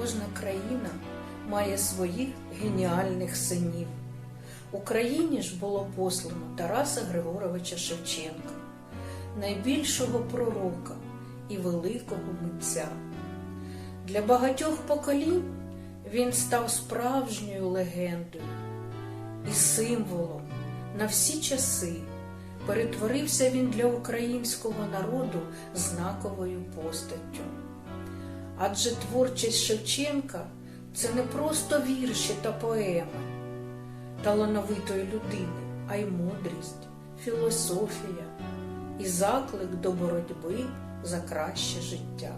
кожна країна має своїх геніальних синів. Україні ж було послано Тараса Григоровича Шевченка, найбільшого пророка і великого митця. Для багатьох поколінь він став справжньою легендою і символом на всі часи. Перетворився він для українського народу знаковою постаттю. Адже творчість Шевченка це не просто вірші та поеми талановитої людини, а й мудрість, філософія і заклик до боротьби за краще життя.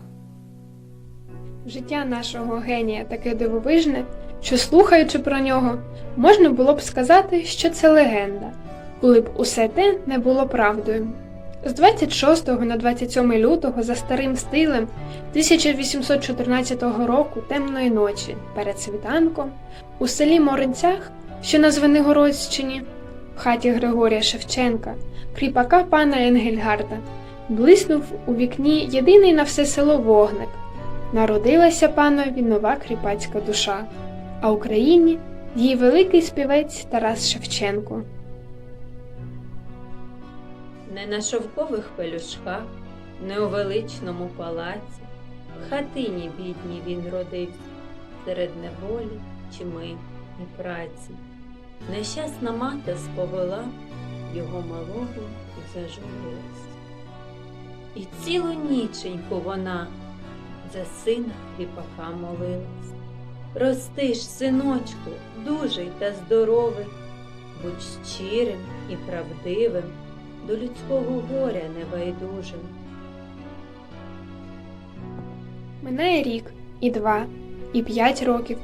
Життя нашого генія таке дивовижне, що слухаючи про нього, можна було б сказати, що це легенда, коли б усе те не було правдою. З 26 на 27 лютого за старим стилем 1814 року темної ночі перед світанком у селі Моринцях, що на Звенигородщині, в хаті Григорія Шевченка, кріпака пана Енгельгарда, блиснув у вікні єдиний на все село вогник. Народилася панові нова кріпацька душа, а Україні її великий співець Тарас Шевченко. Не на шовкових пелюшках, не у величному палаці, в хатині бідній він родився, серед неволі, чми і праці. Нещасна мати сповела його малого зажурилась. І цілу ніченьку вона за сина кріпака молилась. Рости ж, синочку, дужий та здоровий, будь щирим і правдивим до людського горя небайдужим. Минає рік, і два, і п'ять років.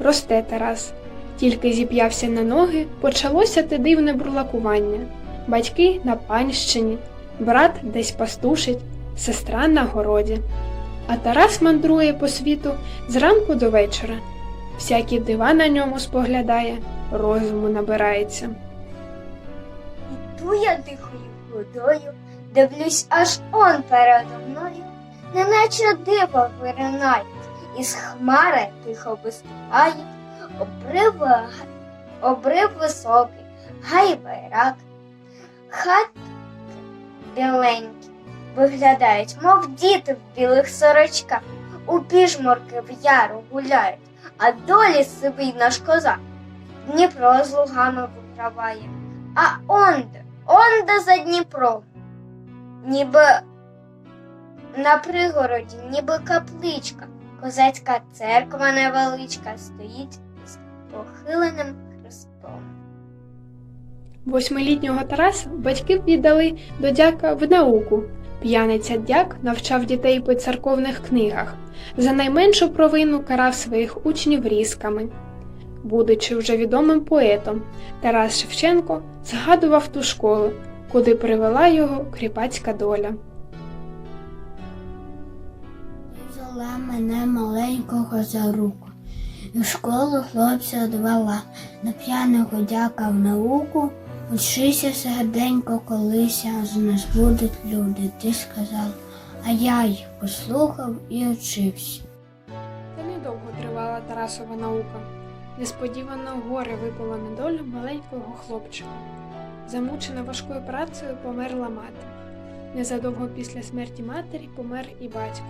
Росте Тарас. Тільки зіп'явся на ноги, почалося те дивне бурлакування. Батьки на панщині, брат десь пастушить, сестра на городі. А Тарас мандрує по світу зранку до вечора. Всякі дива на ньому споглядає, розуму набирається. Іду я дихаю водою, дивлюсь, аж он передо мною, неначе диво виринають, із хмари тихо виступають, обрив, обрив високий, гай байрак, хат біленькі виглядають, мов діти в білих сорочках, у піжмурки в яру гуляють, а долі сивий наш козак Дніпро з лугами виграває. А онде, онде за Дніпром, ніби на пригороді, ніби капличка, козацька церква невеличка стоїть з похиленим хрестом. Восьмилітнього Тараса батьки віддали до дяка в науку. П'яниця дяк навчав дітей по церковних книгах. За найменшу провину карав своїх учнів різками. Будучи вже відомим поетом, Тарас Шевченко згадував ту школу, куди привела його кріпацька доля. Взяла мене маленького за руку, і в школу хлопця одвела, на п'яного дяка в науку, учися серденько колися, з нас будуть люди, ти сказав, а я й послухав і учився. Та недовго тривала Тарасова наука. Несподівано горе випало на долю маленького хлопчика. Замучена важкою працею померла мати. Незадовго після смерті матері помер і батько.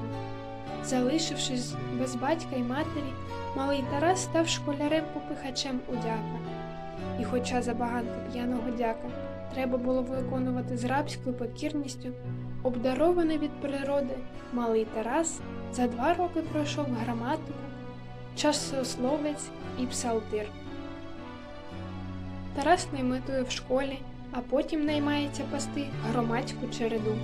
Залишившись без батька і матері, малий Тарас став школярем-попихачем у дяка. І хоча забаганки п'яного дяка треба було виконувати з рабською покірністю, обдарований від природи, малий Тарас за два роки пройшов граматику, часословець і псалтир. Тарас наймитує в школі, а потім наймається пасти громадську череду.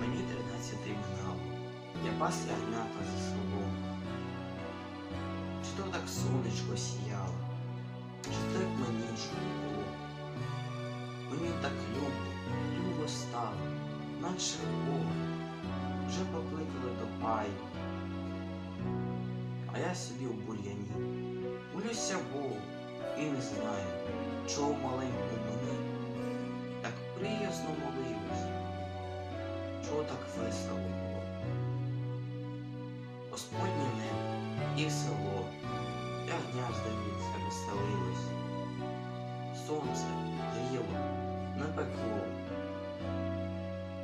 Мені тринадцятий минав, я пас ягнята за селом. Чи то так сонечко сіяло, чи то як мені було. Мені так любо, любо стало, наче Бога, вже покликали до паю. А я собі в бур'яні, молюся Богу і не знаю, чого маленькому мені так приязно молилось чого так весело було. Господнє небо і село, і огня, здається, веселилось. Сонце гріло, не пекло.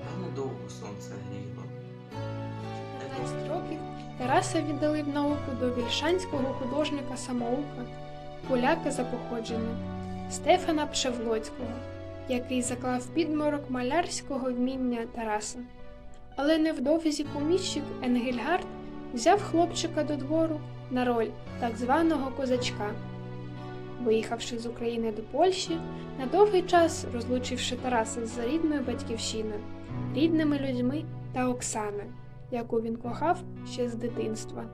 Та недовго сонце гріло. Недовго. 15 років Тараса віддали в науку до вільшанського художника самоука, поляка за походженням Стефана Пшевлоцького, який заклав підморок малярського вміння Тараса. Але невдовзі поміщик Енгельгард взяв хлопчика до двору на роль так званого козачка. Виїхавши з України до Польщі, на довгий час розлучивши Тараса з рідною батьківщиною, рідними людьми та Оксаною, яку він кохав ще з дитинства.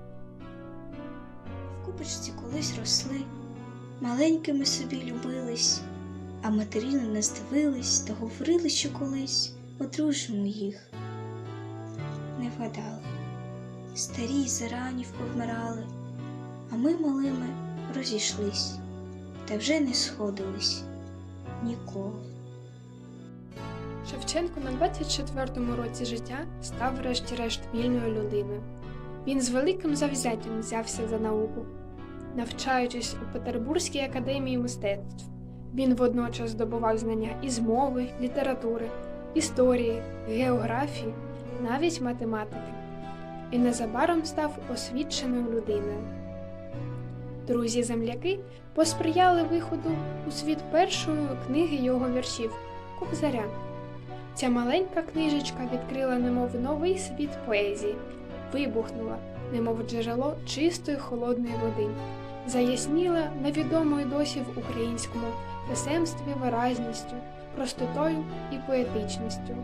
В купочці колись росли, маленькими собі любились, а матері на нас дивились та говорили, що колись одружимо їх. Не вгадали, старі й заранів повмирали, а ми малими розійшлись, та вже не сходились ніколи. Шевченко на 24-му році життя став врешті-решт вільною людиною. Він з великим завзяттям взявся за науку. Навчаючись у Петербурзькій академії мистецтв, він водночас здобував знання із мови, літератури, історії, географії, навіть математики, і незабаром став освіченою людиною. Друзі-земляки посприяли виходу у світ першої книги його віршів Кобзаря. Ця маленька книжечка відкрила немов новий світ поезії, вибухнула, немов джерело чистої холодної води, заясніла невідомою досі в українському писемстві виразністю, простотою і поетичністю.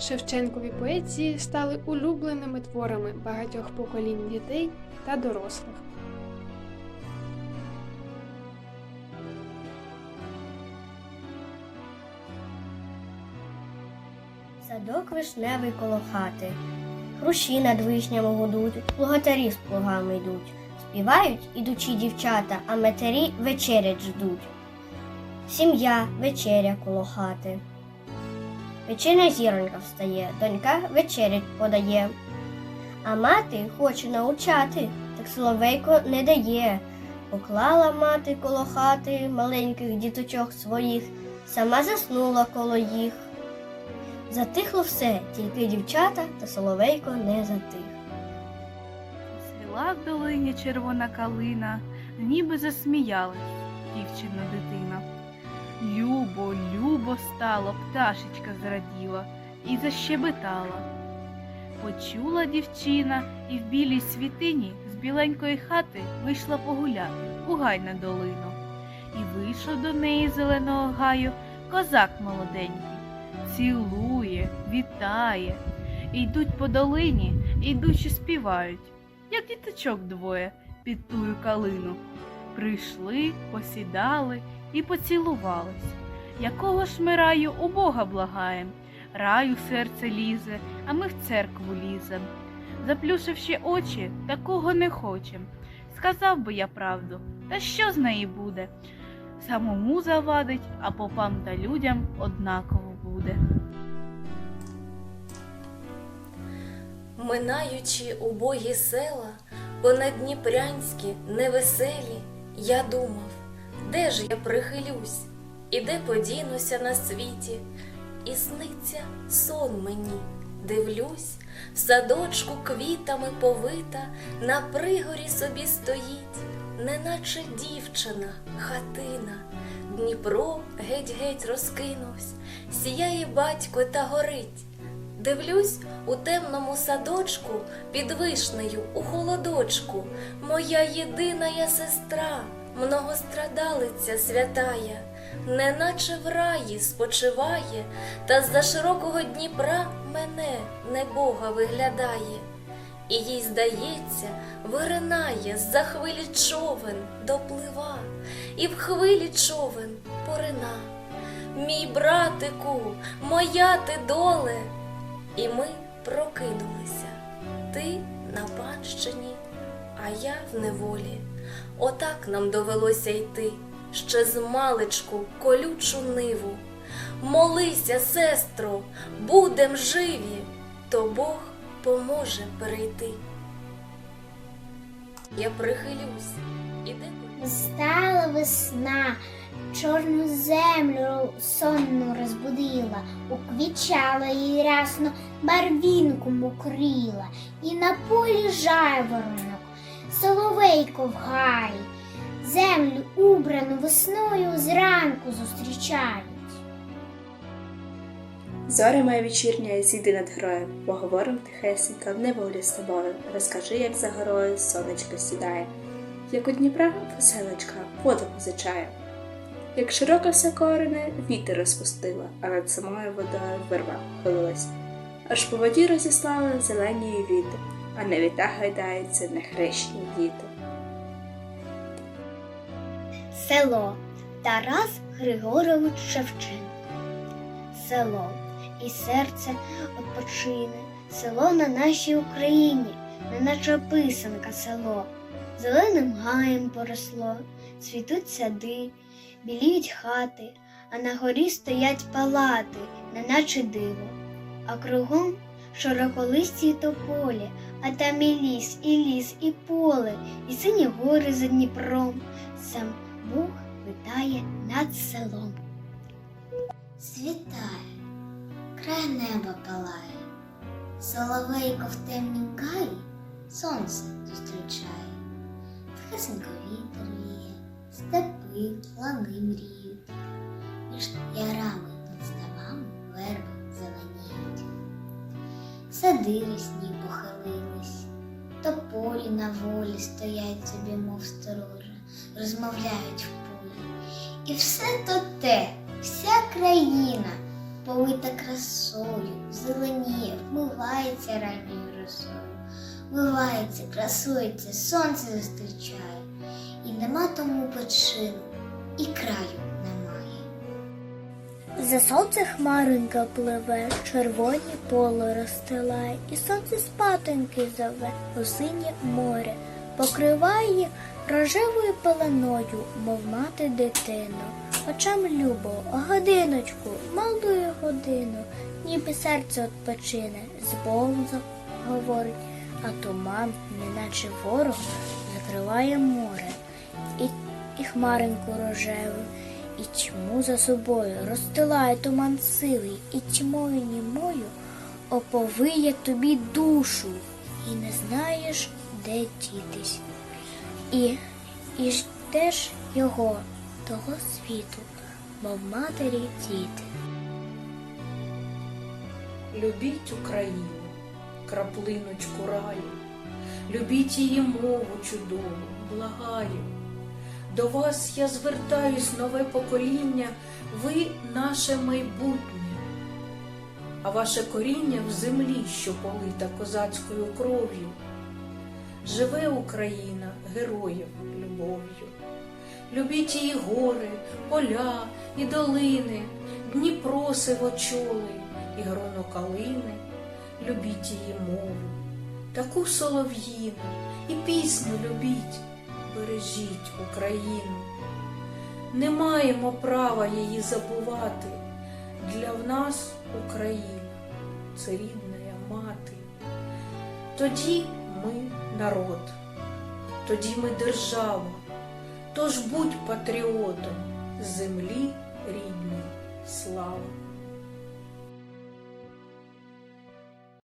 Шевченкові поезії стали улюбленими творами багатьох поколінь дітей та дорослих. Садок вишневий коло хати, хрущі над вишнями гудуть, плугатарі з плугами йдуть. Співають ідучі дівчата, а матері вечерять ждуть. Сім'я вечеря коло хати. Вечірня зіронька встає, донька вечерять подає. А мати хоче научати, так соловейко не дає. Поклала мати коло хати маленьких діточок своїх, сама заснула коло їх. Затихло все, тільки дівчата та соловейко не затих. Свіла в долині червона калина, ніби засміялась дівчина дитина. Любо, любо стало, пташечка зраділа і защебетала. Почула дівчина і в білій світині з біленької хати вийшла погуляти у гай на долину. І вийшов до неї зеленого гаю козак молоденький, цілує, вітає. І йдуть по долині, і йдучи співають, як діточок двоє під тую калину. Прийшли, посідали і поцілувались. Якого ж ми раю у Бога благаєм? Раю серце лізе, а ми в церкву лізем. Заплюшивши очі, такого не хочем. Сказав би я правду, та що з неї буде? Самому завадить, а попам та людям однаково буде. Минаючи убогі села, понадніпрянські, невеселі, я думав, де ж я прихилюсь, і де подінуся на світі, і сниться сон мені, дивлюсь, в садочку квітами повита, на пригорі собі стоїть, неначе дівчина, хатина, Дніпро геть-геть розкинувсь, сіяє батько та горить. Дивлюсь у темному садочку під вишнею у холодочку, моя єдина я сестра, многострадалиця святая, неначе в раї спочиває, та з-за широкого Дніпра мене небога виглядає. І їй, здається, виринає з-за хвилі човен доплива, і в хвилі човен порина. Мій братику, моя ти доле. І ми прокинулися. Ти на панщині, а я в неволі. Отак нам довелося йти ще з маличку колючу ниву. Молися, сестро, будем живі, то Бог поможе перейти. Я прихилюсь, і де Стала весна, чорну землю сонну розбудила, уквічала її рясно, барвінку мокрила, і на полі жайворонок, соловейко в гаї, землю убрану весною зранку зустрічають. Зоря моя вечірня, зійди над гроєм, поговорим тихесенько в неволі з тобою. Розкажи, як за горою сонечко сідає, як у Дніпра веселочка воду позичає. Як широко все корене, вітер розпустила, а над самою водою верба хилилась. Аж по воді розіслали зелені віти, а на вітах гайдаються нехрещені діти. Село Тарас Григорович Шевченко. Село і серце odpoczyне. Село на нашій Україні, неначе писанка село. Зеленим гаєм поросло, цвітуть сади, біліють хати, а на горі стоять палати, неначе диво. А кругом широколисті тополі, а там і ліс, і ліс, і поле, і сині гори за Дніпром. Сам Бог витає над селом. Світає, край неба палає, соловейко в темнім гаї сонце зустрічає, тихесенько вітер віє, степи, лани мріють, між ярами над ставами верби зеленіють. Сади рясні похилились, тополі на волі стоять собі, мов сторожа, розмовляють в полі. І все то те, вся країна повита красою, зеленіє, вмивається ранньою росою, вмивається, красується, сонце зустрічає, і нема тому почину, і краю немає. За сонце хмаринка пливе, червоні поле розстилає, і сонце спатоньки зове у синє море, покриває рожевою пеленою, мов мати дитину. Очам любо, годиночку, малую годину, ніби серце отпочине, з Богом говорить, а туман, неначе ворог, закриває море, і, і хмаринку рожеву, і тьму за собою розстилає туман сивий, і тьмою німою оповиє тобі душу, і не знаєш, де дітись. І, і ждеш його, того світу, мов матері діти. Любіть Україну, краплиночку раю, любіть її мову чудову, благаю. До вас я звертаюсь, нове покоління, ви наше майбутнє, а ваше коріння в землі, що полита козацькою кров'ю. Живе Україна героїв любов'ю. Любіть її гори, поля і долини, Дніпро сивочолий і гроно калини, любіть її мову, таку солов'їну і пісню любіть, бережіть Україну. Не маємо права її забувати. Для в нас Україна це рідна мати. Тоді ми народ, тоді ми держава. Тож будь патріотом землі рідної слава.